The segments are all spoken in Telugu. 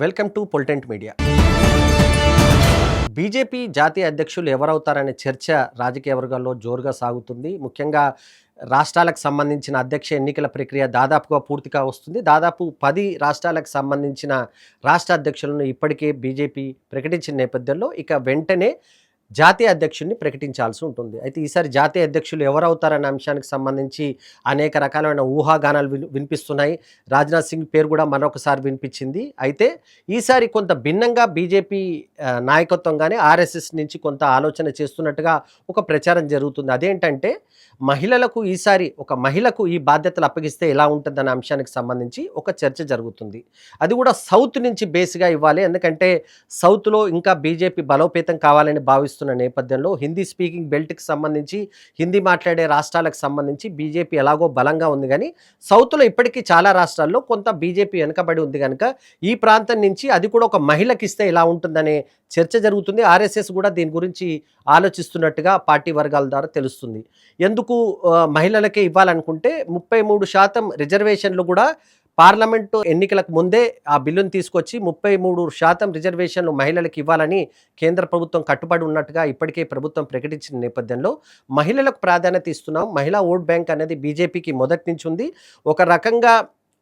Welcome to Politent media. BJP జాతీయ అధ్యక్షులు ఎవరవుతారనే చర్చ రాజకీయ వర్గాల్లో జోరుగా సాగుతుంది. ముఖ్యంగా రాష్ట్రాలకు సంబంధించిన అధ్యక్ష ఎన్నికల ప్రక్రియ దాదాపుగా పూర్తిగా వస్తుంది. దాదాపు పది రాష్ట్రాలకు సంబంధించిన రాష్ట్ర అధ్యక్షులను ఇప్పటికే బీజేపీ ప్రకటించిన నేపథ్యంలో ఇక వెంటనే జాతీయ అధ్యక్షుడిని ప్రకటించాల్సి ఉంటుంది. అయితే ఈసారి జాతీయ అధ్యక్షులు ఎవరవుతారనే అంశానికి సంబంధించి అనేక రకాలైన ఊహాగానాలు విని వినిపిస్తున్నాయి. రాజ్నాథ్ సింగ్ పేరు కూడా మరొకసారి వినిపించింది. అయితే ఈసారి కొంత భిన్నంగా బీజేపీ నాయకత్వంగానే నాయకత్వం కానీ ఆర్ఎస్ఎస్ నుంచి కొంత ఆలోచన చేస్తున్నట్టుగా ఒక ప్రచారం జరుగుతుంది. అదేంటంటే మహిళలకు ఈసారి ఒక మహిళకు ఈ బాధ్యతలు అప్పగిస్తే ఎలా ఉంటుందనే అంశానికి సంబంధించి ఒక చర్చ జరుగుతుంది. అది కూడా సౌత్ నుంచి బేస్గా ఇవ్వాలి. ఎందుకంటే సౌత్లో ఇంకా బీజేపీ బలోపేతం కావాలని భావిస్తుంది నడుస్తున్న నేపథ్యంలో హిందీ స్పీకింగ్ బెల్ట్కి సంబంధించి హిందీ మాట్లాడే రాష్ట్రాలకు సంబంధించి బీజేపీ ఎలాగో బలంగా ఉంది కానీ సౌత్లో ఇప్పటికీ చాలా రాష్ట్రాల్లో కొంత బీజేపీ వెనుకబడి ఉంది కనుక ఈ ప్రాంతం నుంచి అది కూడా ఒక మహిళకి ఇస్తే ఇలా ఉంటుందనే చర్చ జరుగుతుంది. ఆర్ఎస్ఎస్ కూడా దీని గురించి ఆలోచిస్తున్నట్టుగా పార్టీ వర్గాల ద్వారా తెలుస్తుంది. ఎందుకు మహిళలకే ఇవ్వాలనుకుంటే ముప్పై మూడు శాతం రిజర్వేషన్లు కూడా పార్లమెంటు ఎన్నికలకు ముందే ఆ బిల్లును తీసుకొచ్చి ముప్పై మూడు శాతం రిజర్వేషన్లు మహిళలకు ఇవ్వాలని కేంద్ర ప్రభుత్వం కట్టుబడి ఉన్నట్టుగా ఇప్పటికే ప్రభుత్వం ప్రకటించిన నేపథ్యంలో మహిళలకు ప్రాధాన్యత ఇస్తున్నాం. మహిళా ఓట్ బ్యాంక్ అనేది బీజేపీకి మొదటి నుంచి ఉంది. ఒక రకంగా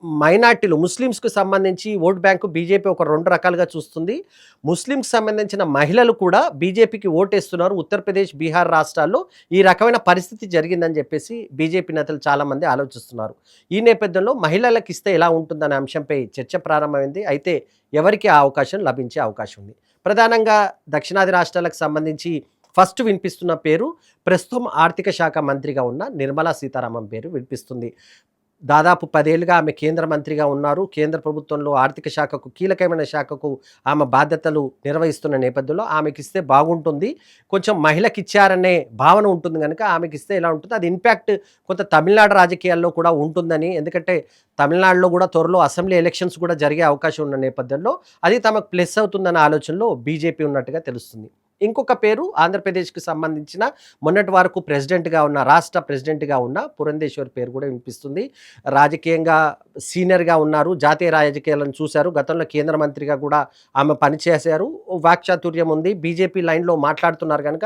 మైనార్టీలు ముస్లిమ్స్కు సంబంధించి ఓట్ బ్యాంకు బీజేపీ ఒక రెండు రకాలుగా చూస్తుంది. ముస్లింకి సంబంధించిన మహిళలు కూడా బీజేపీకి ఓటేస్తున్నారు. ఉత్తరప్రదేశ్ బీహార్ రాష్ట్రాల్లో ఈ రకమైన పరిస్థితి జరిగిందని చెప్పేసి బీజేపీ నేతలు చాలామంది ఆలోచిస్తున్నారు. ఈ నేపథ్యంలో మహిళలకు ఇస్తే ఎలా ఉంటుందనే అంశంపై చర్చ ప్రారంభమైంది. అయితే ఎవరికి ఆ అవకాశం లభించే అవకాశం ఉంది. ప్రధానంగా దక్షిణాది రాష్ట్రాలకు సంబంధించి ఫస్ట్ వినిపిస్తున్న పేరు ప్రస్తుతం ఆర్థిక శాఖ మంత్రిగా ఉన్న నిర్మలా సీతారామన్ పేరు వినిపిస్తుంది. దాదాపు పదేళ్ళుగా ఆమె కేంద్ర మంత్రిగా ఉన్నారు. కేంద్ర ప్రభుత్వంలో ఆర్థిక శాఖకు కీలకమైన శాఖకు ఆమె బాధ్యతలు నిర్వహిస్తున్న నేపథ్యంలో ఆమెకి ఇస్తే బాగుంటుంది. కొంచెం మహిళకి ఇచ్చారనే భావన ఉంటుంది కనుక ఆమెకి ఇస్తే ఎలా ఉంటుంది? అది ఇంపాక్ట్ కొంత తమిళనాడు రాజకీయాల్లో కూడా ఉంటుందని ఎందుకంటే తమిళనాడులో కూడా త్వరలో అసెంబ్లీ ఎలక్షన్స్ కూడా జరిగే అవకాశం ఉన్న నేపథ్యంలో అది తమకు ప్లస్ అవుతుందన్న ఆలోచనలో బీజేపీ ఉన్నట్టుగా తెలుస్తుంది. ఇంకొక పేరు ఆంధ్రప్రదేశ్కి సంబంధించిన మొన్నటి వరకు ప్రెసిడెంట్గా ఉన్న రాష్ట్ర ప్రెసిడెంట్గా ఉన్న పురంధేశ్వర్ పేరు కూడా వినిపిస్తుంది. రాజకీయంగా సీనియర్గా ఉన్నారు జాతీయ రాజకీయాలను చూశారు గతంలో కేంద్ర మంత్రిగా కూడా ఆమె పనిచేశారు. వాక్చాతుర్యం ఉంది బీజేపీ లైన్లో మాట్లాడుతున్నారు కనుక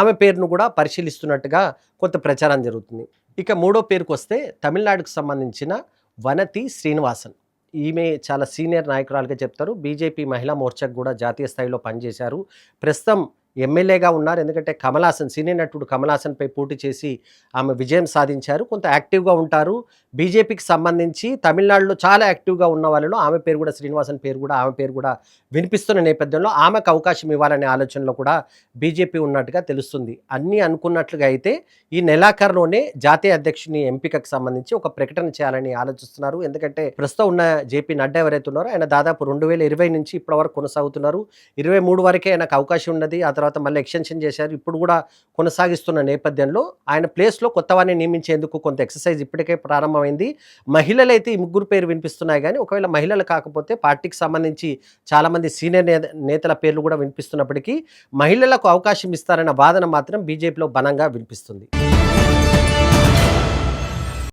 ఆమె పేరును కూడా పరిశీలిస్తున్నట్టుగా కొంత ప్రచారం జరుగుతుంది. ఇక మూడో పేరుకు వస్తే తమిళనాడుకు సంబంధించిన వనతి శ్రీనివాసన్. ఈమె చాలా సీనియర్ నాయకురాలుగా చెప్తారు. బీజేపీ మహిళా మోర్చాకు కూడా జాతీయ స్థాయిలో పనిచేశారు. ప్రస్తుతం ఎమ్మెల్యేగా ఉన్నారు. ఎందుకంటే కమలాసన్ సినీ సీనియర్ నటుడు కమలాసన్పై పోటీ చేసి ఆమె విజయం సాధించారు. కొంత యాక్టివ్గా ఉంటారు. బీజేపీకి సంబంధించి తమిళనాడులో చాలా యాక్టివ్గా ఉన్న వాళ్ళలో ఆమె పేరు కూడా శ్రీనివాసన్ పేరు కూడా ఆమె పేరు కూడా వినిపిస్తున్న నేపథ్యంలో ఆమెకు అవకాశం ఇవ్వాలనే ఆలోచనలో కూడా బీజేపీ ఉన్నట్టుగా తెలుస్తుంది. అన్నీ అనుకున్నట్లుగా అయితే ఈ నెలాఖరులోనే జాతీయ అధ్యక్షుని ఎంపికకు సంబంధించి ఒక ప్రకటన చేయాలని ఆలోచిస్తున్నారు. ఎందుకంటే ప్రస్తుతం ఉన్న జేపీ నడ్డా ఎవరైతే ఉన్నారో ఆయన దాదాపు రెండు వేల ఇరవై నుంచి ఇప్పటివరకు కొనసాగుతున్నారు. ఇరవై మూడు వరకే ఆయనకు అవకాశం ఉన్నది. ఆ తర్వాత మళ్ళీ ఎక్స్టెన్షన్ చేశారు. ఇప్పుడు కూడా కొనసాగిస్తున్న నేపథ్యంలో ఆయన ప్లేస్లో కొత్త వారిని నియమించేందుకు కొంత ఎక్సర్సైజ్ ఇప్పటికే ప్రారంభమైంది. మహిళలు అయితే ఈ ముగ్గురు పేరు వినిపిస్తున్నాయి కానీ ఒకవేళ మహిళలు కాకపోతే పార్టీకి సంబంధించి చాలామంది సీనియర్ నేత నేతల పేర్లు కూడా వినిపిస్తున్నప్పటికీ మహిళలకు అవకాశం ఇస్తారన్న వాదన మాత్రం బీజేపీలో బలంగా వినిపిస్తుంది.